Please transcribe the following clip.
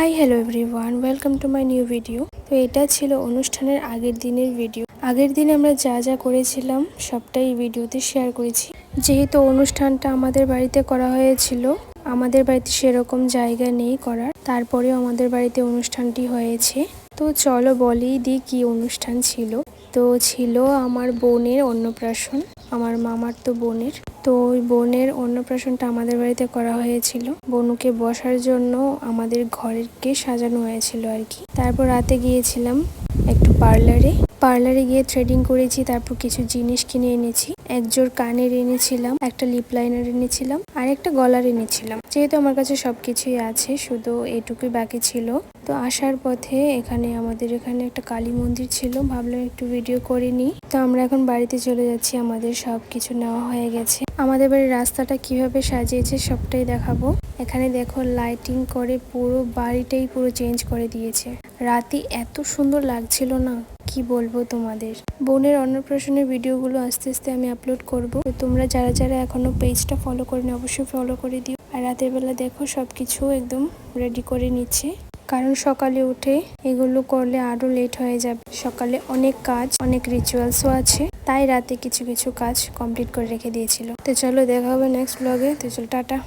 Hi hello everyone welcome to my new video তো এটা ছিল অনুষ্ঠানের আগের দিনের ভিডিও আগের দিন আমরা যা যা করেছিলাম, সবটাই এই ভিডিওতে শেয়ার করেছি। যেহেতু অনুষ্ঠানটা আমাদের বাড়িতে করা হয়েছিল, আমাদের বাড়িতে সেরকম জায়গা নেই করার। তারপরেও আমাদের বাড়িতে অনুষ্ঠানটি হয়েছে। তো চলো বলেই দিই কি অনুষ্ঠান ছিল। তো ছিল আমার বোনের অন্নপ্রাশন। আমার মামার তো বোনের। তো ওই বোনের অন্নপ্রাশনটা আমাদের বাড়িতে করা হয়েছিল। বনুকে বসার জন্য আমাদের ঘরেরকে সাজানো হয়েছিল আর কি। তারপর রাতে গিয়েছিলাম একটু পার্লারে। পার্লারে গিয়ে থ্রেডিং করেছি, তারপর কিছু জিনিস কিনে এনেছি। একজোর কানের এনেছিলাম, একটা লিপ লাইনার এনেছিলাম, আর একটা গলার এনেছিলাম। যেহেতু আমার কাছে সবকিছুই আছে, শুধু এটুকুই বাকি ছিল। তো আসার পথে এখানে আমাদের এখানে একটা কালী মন্দির ছিল, ভাবলাম একটু ভিডিও করে নিই। তো আমরা এখন বাড়িতে চলে যাচ্ছি, আমাদের সব কিছু নেওয়া হয়ে গেছে। আমাদের বাড়ির রাস্তাটা কীভাবে সাজিয়েছে সবটাই দেখাবো। এখানে দেখো লাইটিং করে পুরো বাড়িটাই পুরো চেঞ্জ করে দিয়েছে। রাতে এত সুন্দর লাগছিল না। কি বলব তোমাদের? বোনের অন্নপ্রাশনের ভিডিওগুলো আস্তে আস্তে আমি আপলোড করব। তো তোমরা যারা যারা এখনও পেজটা ফলো করেনি, অবশ্যই ফলো করে দিও। আর রাতের বেলা দেখো সবকিছু একদম রেডি করে নিচ্ছে। কারণ সকালে উঠে এগুলো করলে আরও লেট হয়ে যাবে। সকালে অনেক কাজ, অনেক রিচুয়ালসও আছে। তাই রাতে কিছু কিছু কাজ কমপ্লিট করে রেখে দিয়েছিল। তো চলো দেখা হবে নেক্সট ব্লগে তো চলো, টাটা।